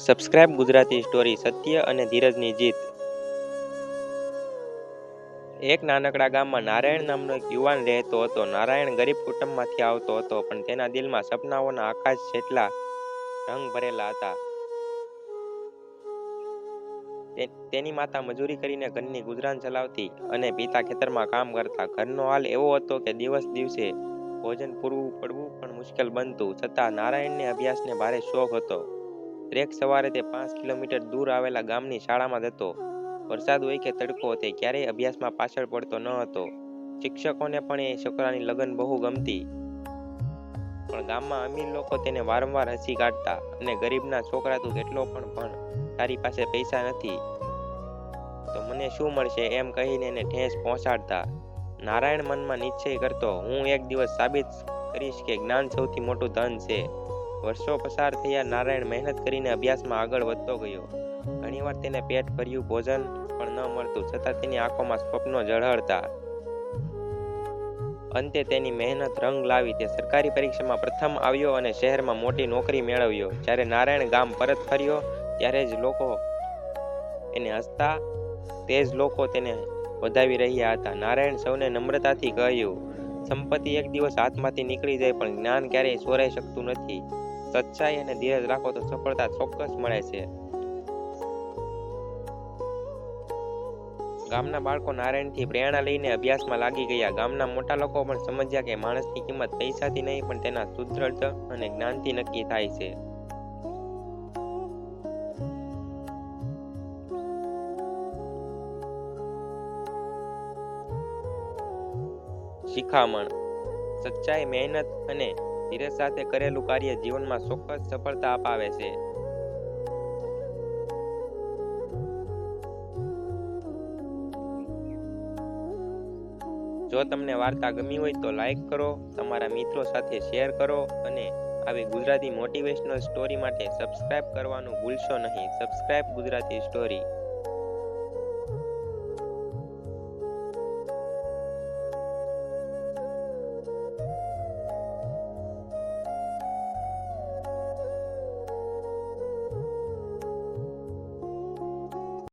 Subscribe Gujarati story સત્ય અને ધીરજની જીત. એક નાનકડા ગામમાં નારાયણ નામનો એક યુવાન રહેતો હતો. નારાયણ ગરીબ કુટુંબમાંથી આવતો હતો, પણ તેના દિલમાં સપનાઓના આકાશ જેટલા રંગ ભરેલા હતા. તેની માતા મજૂરી કરીને ઘરની ગુજરાન ચલાવતી અને પિતા ખેતરમાં કામ કરતા. ઘરનો હાલ એવો હતો કે દિવસ દિવસે ભોજન પૂરવું પડવું પણ મુશ્કેલ બનતું, છતાં નારાયણને અભ્યાસને ભારે શોખ હતો. દરેક સવારે તે પાંચ કિલોમીટર દૂર આવેલા ગામની શાળામાં જતો. વરસાદ હોય કે તડકો તે ક્યારેય અભ્યાસમાં પાછળ પડતો ન હતો. શિક્ષકોને પણ એ છોકરાની લગન બહુ ગમતી. પણ ગામમાં અમીર લોકો તેને વારંવાર હસી કાઢતા અને ગરીબના છોકરા તું કેટલો પણ પણ તારી પાસે પૈસા નથી. તો મને શું મળશે એમ કહીને એને ઠેસ પહોંચાડતા. નારાયણ મનમાં નિશ્ચય કરતો, હું એક દિવસ સાબિત કરીશ કે જ્ઞાન સૌથી મોટું ધન છે. વર્ષો પસાર થયા નારાયણ મહેનત કરીને અભ્યાસમાં આગળ વધતો ગયો. ઘણીવાર તેને પેટ ભર્યું ભોજન પણ ન મળતું, છતાં તેની આંખોમાં સ્વપ્નો ઝળહળતા. અંતે તેની મહેનત રંગ લાવી તે સરકારી પરીક્ષામાં પ્રથમ આવ્યો અને શહેરમાં મોટી નોકરી મેળવ્યો. જ્યારે નારાયણ ગામ પરત ફર્યો, ત્યારે જ લોકો એને હસતા, તે જ લોકો તેને વધાવી રહ્યા હતા. નારાયણ સૌને નમ્રતાથી કહ્યું, સંપત્તિ એક દિવસ હાથમાંથી નીકળી જાય, પણ જ્ઞાન ક્યારેય સોરાઈ શકતું નથી. સચ્ચાઈ અને ધીરજ રાખો તો સફળતા ચોક્કસ મળે છે. ગામના બાળકો નારાયણથી પ્રેરણા લઈને અભ્યાસમાં લાગી ગયા. ગામના મોટા લોકો પણ સમજ્યા કે માણસની કિંમત પૈસાથી નહીં, પણ તેના સુદ્રઢ અને જ્ઞાનથી નક્કી થાય છે. શિખામણ. સચ્ચાઈ મહેનત અને ધીરજ સાથે કરેલું કાર્ય જીવનમાં ચોક્કસ સફળતા અપાવે છે. જો તમને વાર્તા ગમી હોય તો લાઈક કરો, તમારા મિત્રો સાથે શેર કરો અને આવી ગુજરાતી મોટિવેશનલ સ્ટોરી માટે સબસ્ક્રાઇબ કરવાનું ભૂલશો નહીં. Subscribe Gujarati story.